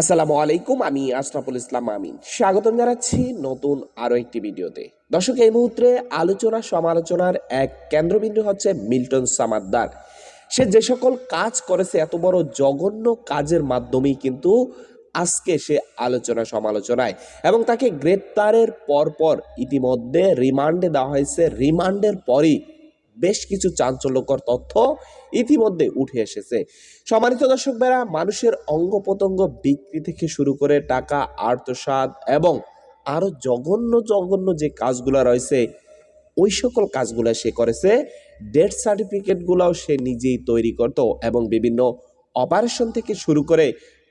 আসসালামু আলাইকুম, আমি আশরাফুল ইসলাম আমিন। স্বাগতম জানাচ্ছি নতুন আরও একটি ভিডিওতে। দর্শক, এই মুহূর্তে আলোচনা সমালোচনার এক কেন্দ্রবিন্দু হচ্ছে মিল্টন সামাদ্দার। সে যে সকল কাজ করেছে, এত বড় জঘন্য কাজের মাধ্যমেই কিন্তু আজকে সে আলোচনা সমালোচনায় এবং তাকে গ্রেপ্তারের পরপর ইতিমধ্যে রিমান্ডে দেওয়া হয়েছে। রিমান্ডের পরই বেশ কিছু চাঞ্চল্যকর তথ্য ইতিমধ্যে উঠে এসেছে। সম্মানিত দর্শক বেড়া মানুষের অঙ্গ প্রত্যঙ্গ বিক্রি থেকে শুরু করে টাকা আর্তসাদ এবং আরও জঘন্য জঘন্য যে কাজগুলো রয়েছে, ওই সকল কাজগুলো সে করেছে। ডেথ সার্টিফিকেটগুলোও সে নিজেই তৈরি করত এবং বিভিন্ন অপারেশন থেকে শুরু করে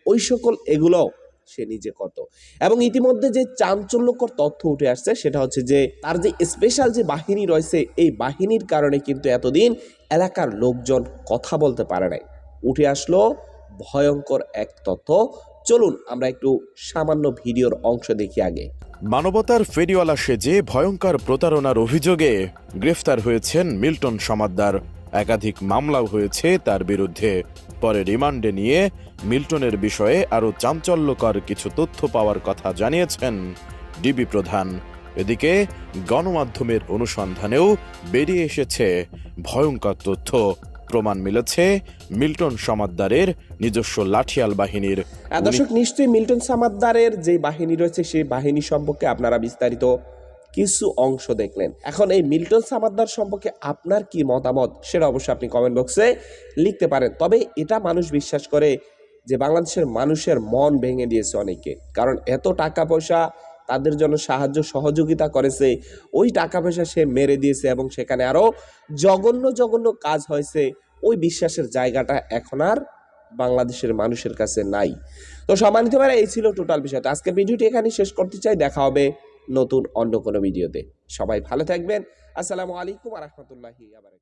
ওই সকল এগুলো সে নিজে কত। এবং ইতিমধ্যে যে চাঞ্চল্যকর তথ্য উঠে আসছে, সেটা হচ্ছে যে তার যে স্পেশাল যে বাহিনী রয়েছে, এই বাহিনীর কারণে কিন্তু এতদিন এলাকার লোকজন কথা বলতে পারে নাই। উঠে আসলো ভয়ঙ্কর এক তথ্য। চলুন আমরা একটু সামান্য ভিডিওর অংশ দেখি আগে। মানবতার ফেরিওয়ালা সেজে ভয়ঙ্কর প্রতারণার অভিযোগে গ্রেফতার হয়েছেন মিল্টন সমাদ্দার। একাধিক মামলাও হয়েছে তার বিরুদ্ধে। পরে রিমান্ডে নিয়ে মিল্টনের বিষয়ে আরও চাঞ্চল্যকর কিছু তথ্য পাওয়ার কথা জানিয়েছেন ডিবি প্রধান। এদিকে গণমাধ্যমের অনুসন্ধানেও বেরিয়ে এসেছে ভয়ঙ্কর তথ্য। প্রমাণ মিলেছে মিল্টন সমাদ্দারের নিজস্ব লাঠিয়াল বাহিনীর আহ, দর্শক নিশ্চয়ই মিল্টন সামাদ্দারের যে বাহিনী রয়েছে সেই বাহিনী সম্পর্কে আপনারা বিস্তারিত কিছু অংশ দেখলেন। এখন এই মিল্টন সামাদ্দার সম্পর্কে আপনার কি মতামত, সেটা অবশ্যই আপনি কমেন্ট বক্সে লিখতে পারেন। তবে এটা মানুষ বিশ্বাস করে যে বাংলাদেশের মানুষের মন ভেঙে দিয়েছে অনেকে। কারণ এত টাকা পয়সা তাদের জন্য সাহায্য সহযোগিতা করেছে, ওই টাকা পয়সা সে মেরে দিয়েছে এবং সেখানে আরও জঘন্য জঘন্য কাজ হয়েছে। ওই বিশ্বাসের জায়গাটা এখন আর বাংলাদেশের মানুষের কাছে নাই। তো সম্মানিত ভাইরা, এই ছিল টোটাল বিষয়টা। আজকের ভিডিওটি এখানে শেষ করতে চাই। দেখা হবে নতুন অন্য কোনো ভিডিওতে। সবাই ভালো থাকবেন। আসসালামু আলাইকুম রহমতুল্লাহি আবার